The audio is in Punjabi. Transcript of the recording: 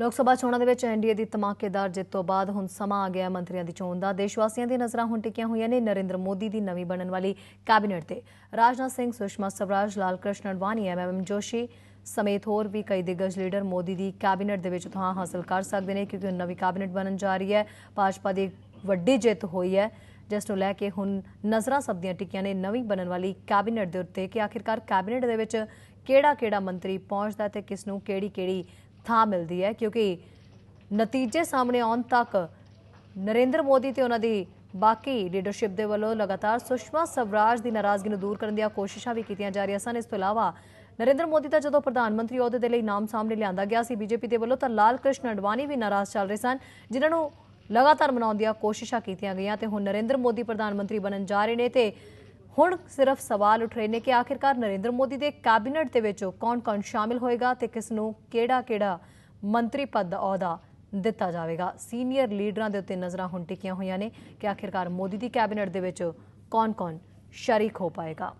ਲੋਕ ਸਭਾ ਚੋਣਾਂ ਦੇ ਵਿੱਚ ਐਨਡੀਏ ਦੀ ਧਮਾਕੇਦਾਰ ਜਿੱਤ ਤੋਂ ਬਾਅਦ ਹੁਣ ਸਮਾਂ ਆ ਗਿਆ ਮੰਤਰੀਆਂ ਦੀ ਚੋਣ ਦਾ। ਦੇਸ਼ ਵਾਸੀਆਂ ਦੀ ਨਜ਼ਰਾਂ ਹੁਣ ਟਿਕੀਆਂ ਹੋਈਆਂ ਨੇ ਨਰਿੰਦਰ ਮੋਦੀ ਦੀ ਨਵੀਂ ਬਣਨ ਵਾਲੀ ਕੈਬਨਿਟ ਤੇ। ਰਾਜਨਾਥ ਸਿੰਘ, ਸੁਸ਼ਮਾ ਸਵਰਾਜ, ਲਾਲ ਕ੍ਰਿਸ਼ਨ ਅਡਵਾਨੀ ਐਮਐਮ ਜੋਸ਼ੀ ਸਮੇਤ ਹੋਰ ਵੀ ਕਈ ਦਿਗਜ ਲੀਡਰ ਮੋਦੀ ਦੀ ਕੈਬਨਿਟ ਦੇ ਵਿੱਚ ਥਾਂ ਹਾਸਲ ਕਰ ਸਕਦੇ ਨੇ ਕਿਉਂਕਿ ਹੁਣ ਨਵੀਂ ਕੈਬਨਿਟ ਬਣਨ ਜਾ ਰਹੀ ਹੈ। ਭਾਜਪਾ ਦੀ ਵੱਡੀ ਜਿੱਤ ਹੋਈ ਹੈ, ਜਿਸ ਨੂੰ ਲੈ ਕੇ ਹੁਣ ਨਜ਼ਰਾਂ ਸਭ ਦੀਆਂ ਟਿਕੀਆਂ ਨੇ ਨਵੀਂ ਬਣਨ ਵਾਲੀ ਕੈਬਨਿਟ ਦੇ ਉੱਤੇ ਕਿ ਆਖਿਰਕਾਰ ਕੈਬਨਿਟ ਦੇ ਵਿੱਚ ਕਿਹੜਾ-ਕਿਹੜਾ ਮੰਤਰੀ ਪਹੁੰਚਦਾ ਤੇ ਕਿਸ ਨੂੰ ਕਿਹੜੀ-ਕਿਹੜੀ ਥਾਂ ਮਿਲਦੀ ਹੈ, ਕਿਉਂਕਿ ਨਤੀਜੇ ਸਾਹਮਣੇ ਆਉਣ ਤੱਕ ਨਰਿੰਦਰ ਮੋਦੀ ਤੇ ਉਹਨਾਂ ਦੀ ਬਾਕੀ ਲੀਡਰਸ਼ਿਪ ਦੇ ਵੱਲੋਂ ਲਗਾਤਾਰ ਸੁਸ਼ਮਾ ਸਵਰਾਜ ਦੀ ਨਾਰਾਜ਼ਗੀ ਨੂੰ ਦੂਰ ਕਰਨ ਦੀਆਂ ਕੋਸ਼ਿਸ਼ਾਂ ਵੀ ਕੀਤੀਆਂ ਜਾ ਰਹੀਆਂ ਸਨ। ਇਸ ਤੋਂ ਇਲਾਵਾ ਨਰਿੰਦਰ ਮੋਦੀ ਦਾ ਜਦੋਂ ਪ੍ਰਧਾਨ ਮੰਤਰੀ ਅਹੁਦੇ ਦੇ ਲਈ ਨਾਮ ਸਾਹਮਣੇ ਲਿਆਂਦਾ ਗਿਆ ਸੀ, ਬੀਜੇਪੀ ਦੇ ਵੱਲੋਂ ਤਾਂ ਲਾਲ ਕ੍ਰਿਸ਼ਨ ਅਡਵਾਨੀ ਵੀ ਨਾਰਾਜ਼ ਚੱਲ ਰਹੇ ਸਨ, ਜਿਨ੍ਹਾਂ ਨੂੰ ਲਗਾਤਾਰ ਮਨਾਉਣ ਦੀਆਂ ਕੋਸ਼ਿਸ਼ਾਂ ਕੀਤੀਆਂ ਗਈਆਂ ਤੇ ਹੁਣ ਨਰਿੰਦਰ ਮੋਦੀ ਪ੍ਰਧਾਨ ਮੰਤਰੀ ਬਣਨ ਜਾ ਰਹੇ ਨੇ ਤੇ ਹੁਣ ਸਿਰਫ ਸਵਾਲ ਉੱਠ ਰਹੇ ਨੇ ਕਿ ਆਖਿਰਕਾਰ ਨਰਿੰਦਰ ਮੋਦੀ ਦੇ ਕੈਬਨਿਟ ਦੇ ਵਿੱਚ ਕੌਣ-ਕੌਣ ਸ਼ਾਮਿਲ ਹੋਏਗਾ ਤੇ ਕਿਸ ਨੂੰ ਕਿਹੜਾ-ਕਿਹੜਾ ਮੰਤਰੀ ਪਦ ਦਾ ਅਹੁਦਾ ਦਿੱਤਾ ਜਾਵੇਗਾ। ਸੀਨੀਅਰ ਲੀਡਰਾਂ ਦੇ ਉੱਤੇ ਨਜ਼ਰਾਂ ਹੁਣ ਟਿਕੀਆਂ ਹੋਈਆਂ ਨੇ ਕਿ ਆਖਿਰਕਾਰ ਮੋਦੀ ਦੀ ਕੈਬਨਿਟ ਦੇ ਵਿੱਚ ਕੌਣ-ਕੌਣ ਸ਼ਰੀਕ ਹੋ ਪਾਏਗਾ।